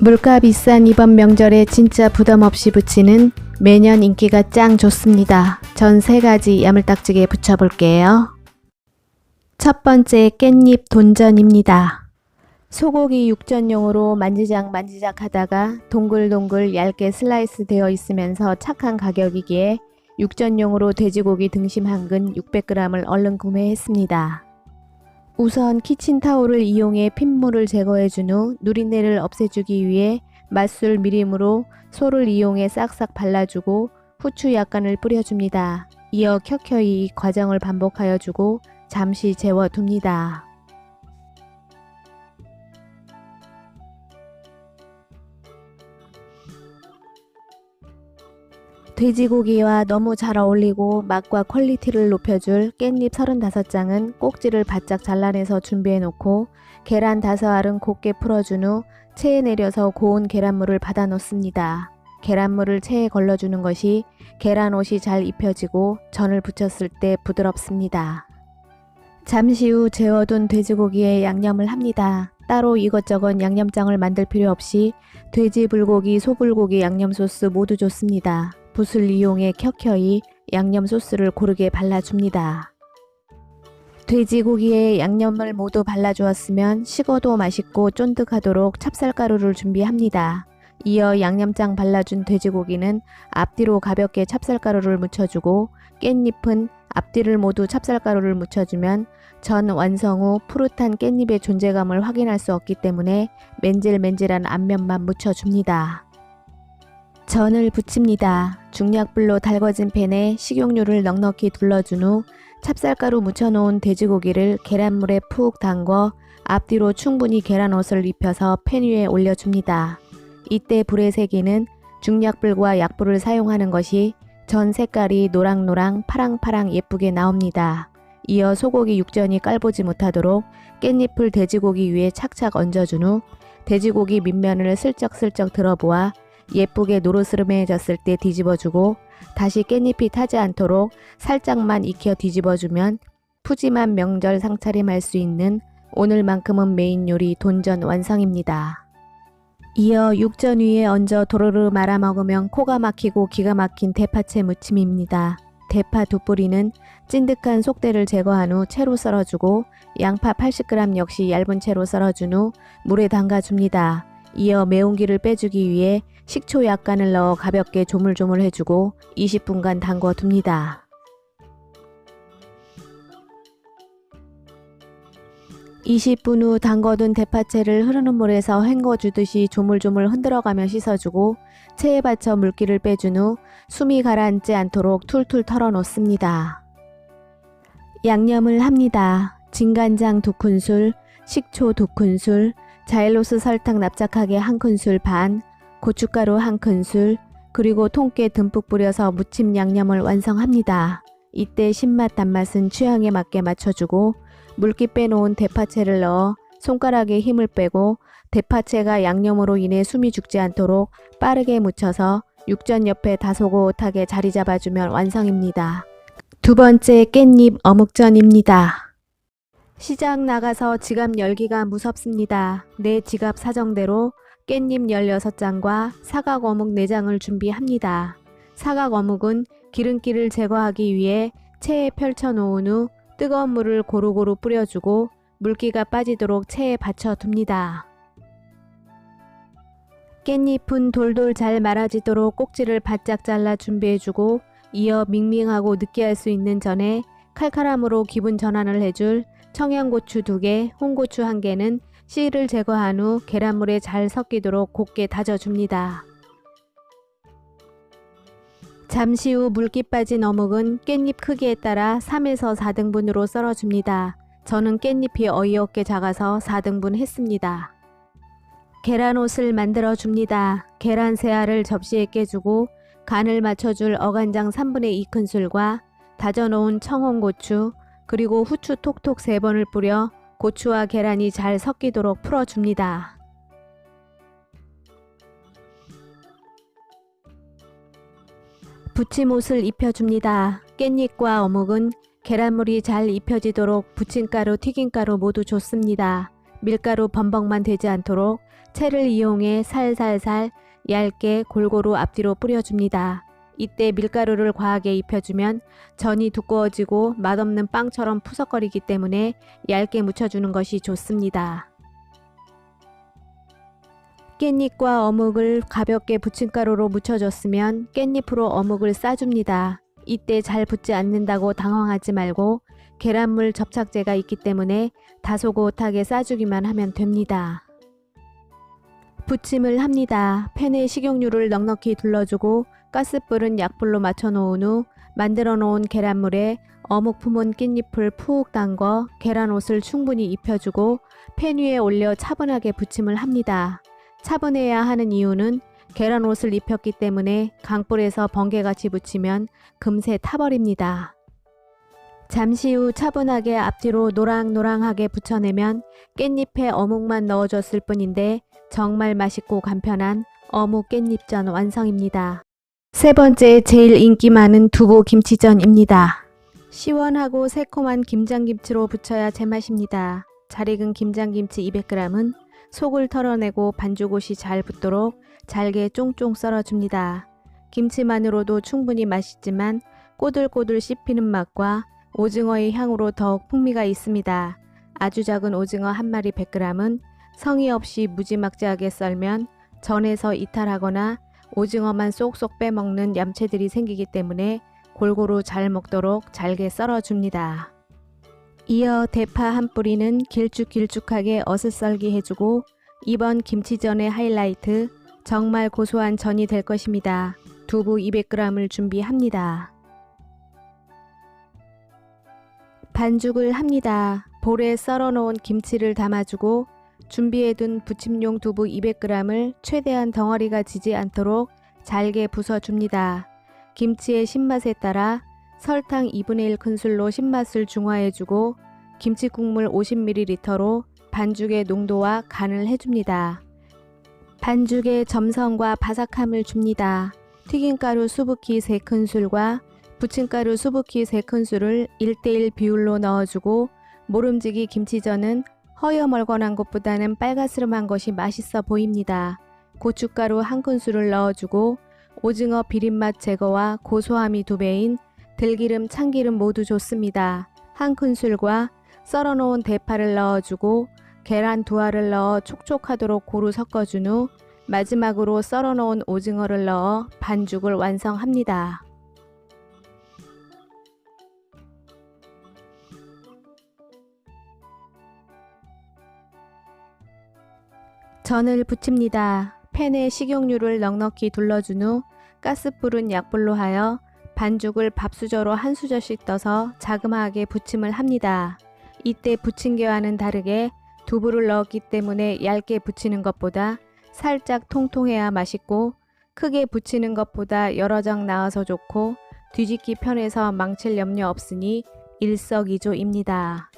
물가 비싼 이번 명절에 진짜 부담 없이 부치는 매년 인기가 짱 좋습니다. 전 세 가지 야물딱지게 붙여볼게요. 첫 번째 깻잎 돈전입니다. 소고기 육전용으로 만지작 만지작 하다가 동글동글 얇게 슬라이스 되어 있으면서 착한 가격이기에 육전용으로 돼지고기 등심 한 근 600g을 얼른 구매했습니다. 우선 키친타올을 이용해 핏물을 제거해준 후 누린내를 없애주기 위해 맛술 미림으로 소를 이용해 싹싹 발라주고 후추 약간을 뿌려줍니다. 이어 켜켜이 이 과정을 반복하여 주고 잠시 재워둡니다. 돼지고기와 너무 잘 어울리고 맛과 퀄리티를 높여줄 깻잎 35장은 꼭지를 바짝 잘라내서 준비해 놓고 계란 5알은 곱게 풀어준 후 체에 내려서 고운 계란물을 받아 넣습니다. 계란물을 체에 걸러주는 것이 계란 옷이 잘 입혀지고 전을 부쳤을 때 부드럽습니다. 잠시 후 재워둔 돼지고기에 양념을 합니다. 따로 이것저것 양념장을 만들 필요 없이 돼지 불고기, 소불고기 양념 소스 모두 좋습니다. 붓을 이용해 켜켜이 양념 소스를 고르게 발라줍니다. 돼지고기에 양념을 모두 발라주었으면 식어도 맛있고 쫀득하도록 찹쌀가루를 준비합니다. 이어 양념장 발라준 돼지고기는 앞뒤로 가볍게 찹쌀가루를 묻혀주고 깻잎은 앞뒤를 모두 찹쌀가루를 묻혀주면 전 완성 후 푸릇한 깻잎의 존재감을 확인할 수 없기 때문에 맨질맨질한 앞면만 묻혀줍니다. 전을 부칩니다. 중약불로 달궈진 팬에 식용유를 넉넉히 둘러준 후 찹쌀가루 묻혀놓은 돼지고기를 계란물에 푹 담궈 앞뒤로 충분히 계란옷을 입혀서 팬 위에 올려줍니다. 이때 불의 세기는 중약불과 약불을 사용하는 것이 전 색깔이 노랑노랑 파랑파랑 예쁘게 나옵니다. 이어 소고기 육전이 깔보지 못하도록 깻잎을 돼지고기 위에 착착 얹어준 후 돼지고기 밑면을 슬쩍슬쩍 들어보아 예쁘게 노르스름해졌을 때 뒤집어주고 다시 깻잎이 타지 않도록 살짝만 익혀 뒤집어주면 푸짐한 명절 상차림할 수 있는 오늘만큼은 메인 요리 돈전 완성입니다. 이어 육전 위에 얹어 도로르 말아 먹으면 코가 막히고 기가 막힌 대파채 무침입니다. 대파 두 뿌리는 찐득한 속대를 제거한 후 채로 썰어주고 양파 80g 역시 얇은 채로 썰어준 후 물에 담가줍니다. 이어 매운기를 빼주기 위해 식초 약간을 넣어 가볍게 조물조물 해주고 20분간 담궈 둡니다. 20분 후 담궈둔 대파채를 흐르는 물에서 헹궈주듯이 조물조물 흔들어가며 씻어주고 체에 받쳐 물기를 빼준 후 숨이 가라앉지 않도록 툴툴 털어놓습니다. 양념을 합니다. 진간장 2큰술, 식초 2큰술, 자일로스 설탕 납작하게 1큰술 반, 고춧가루 1큰술, 그리고 통깨 듬뿍 뿌려서 무침 양념을 완성합니다. 이때 신맛 단맛은 취향에 맞게 맞춰주고 물기 빼놓은 대파채를 넣어 손가락에 힘을 빼고 대파채가 양념으로 인해 숨이 죽지 않도록 빠르게 묻혀서 육전 옆에 다소곳하게 자리 잡아주면 완성입니다. 두 번째 깻잎 어묵전입니다. 시장 나가서 지갑 열기가 무섭습니다. 내 지갑 사정대로 깻잎 16장과 사각 어묵 4장을 준비합니다. 사각 어묵은 기름기를 제거하기 위해 체에 펼쳐 놓은 후 뜨거운 물을 고루고루 뿌려주고 물기가 빠지도록 체에 받쳐둡니다. 깻잎은 돌돌 잘 말아지도록 꼭지를 바짝 잘라 준비해주고 이어 밍밍하고 느끼할 수 있는 전에 칼칼함으로 기분 전환을 해줄 청양고추 2개, 홍고추 1개는 씨를 제거한 후 계란물에 잘 섞이도록 곱게 다져줍니다. 잠시 후 물기 빠진 어묵은 깻잎 크기에 따라 3에서 4등분으로 썰어줍니다. 저는 깻잎이 어이없게 작아서 4등분 했습니다. 계란옷을 만들어 줍니다. 계란 세 알을 접시에 깨주고 간을 맞춰줄 어간장 3분의 2큰술과 다져놓은 청홍고추 그리고 후추 톡톡 3번을 뿌려 고추와 계란이 잘 섞이도록 풀어줍니다. 부침옷을 입혀줍니다. 깻잎과 어묵은 계란물이 잘 입혀지도록 부침가루, 튀김가루 모두 좋습니다. 밀가루 범벅만 되지 않도록 채를 이용해 살살살 얇게 골고루 앞뒤로 뿌려줍니다. 이때 밀가루를 과하게 입혀주면 전이 두꺼워지고 맛없는 빵처럼 푸석거리기 때문에 얇게 묻혀주는 것이 좋습니다. 깻잎과 어묵을 가볍게 부침가루로 묻혀줬으면 깻잎으로 어묵을 싸줍니다. 이때 잘 붙지 않는다고 당황하지 말고 계란물 접착제가 있기 때문에 다소곳하게 싸주기만 하면 됩니다. 부침을 합니다. 팬에 식용유를 넉넉히 둘러주고 가스불은 약불로 맞춰놓은 후 만들어 놓은 계란물에 어묵 품은 깻잎을 푹 담궈 계란옷을 충분히 입혀주고 팬 위에 올려 차분하게 부침을 합니다. 차분해야 하는 이유는 계란옷을 입혔기 때문에 강불에서 번개같이 붙이면 금세 타버립니다. 잠시 후 차분하게 앞뒤로 노랑노랑하게 붙여내면 깻잎에 어묵만 넣어줬을 뿐인데 정말 맛있고 간편한 어묵 깻잎전 완성입니다. 세 번째 제일 인기 많은 두부 김치전입니다. 시원하고 새콤한 김장김치로 부쳐야 제맛입니다. 잘 익은 김장김치 200g은 속을 털어내고 반죽옷이 잘 붙도록 잘게 쫑쫑 썰어줍니다. 김치만으로도 충분히 맛있지만 꼬들꼬들 씹히는 맛과 오징어의 향으로 더욱 풍미가 있습니다. 아주 작은 오징어 한 마리 100g은 성의 없이 무지막지하게 썰면 전에서 이탈하거나 오징어만 쏙쏙 빼먹는 얌체들이 생기기 때문에 골고루 잘 먹도록 잘게 썰어줍니다. 이어 대파 한 뿌리는 길쭉길쭉하게 어슷썰기 해주고 이번 김치전의 하이라이트 정말 고소한 전이 될 것입니다. 두부 200g을 준비합니다. 반죽을 합니다. 볼에 썰어 놓은 김치를 담아주고 준비해둔 부침용 두부 200g을 최대한 덩어리가 지지 않도록 잘게 부숴줍니다. 김치의 신맛에 따라 설탕 2분의 1 큰술로 신맛을 중화해주고 김치 국물 50ml로 반죽의 농도와 간을 해줍니다. 반죽에 점성과 바삭함을 줍니다. 튀김가루 수북히 3큰술과 부침가루 수북히 3큰술을 1대1 비율로 넣어주고 모름지기 김치전은 허여멀건한 것보다는 빨가스름한 것이 맛있어 보입니다. 고춧가루 한 큰술을 넣어주고 오징어 비린맛 제거와 고소함이 두 배인 들기름, 참기름 모두 좋습니다. 한 큰술과 썰어놓은 대파를 넣어주고 계란 두 알을 넣어 촉촉하도록 고루 섞어준 후 마지막으로 썰어놓은 오징어를 넣어 반죽을 완성합니다. 전을 부칩니다. 팬에 식용유를 넉넉히 둘러준 후 가스불은 약불로 하여 반죽을 밥수저로 한 수저씩 떠서 자그마하게 부침을 합니다. 이때 부침개와는 다르게 두부를 넣었기 때문에 얇게 부치는 것보다 살짝 통통해야 맛있고 크게 부치는 것보다 여러 장 나와서 좋고 뒤집기 편해서 망칠 염려 없으니 일석이조입니다.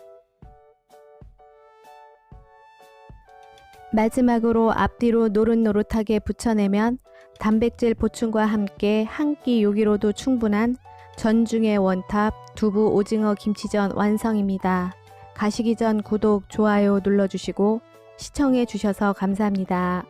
마지막으로 앞뒤로 노릇노릇하게 붙여내면 단백질 보충과 함께 한 끼 요기로도 충분한 전중의 원탑 두부 오징어 김치전 완성입니다. 가시기 전 구독, 좋아요 눌러주시고 시청해 주셔서 감사합니다.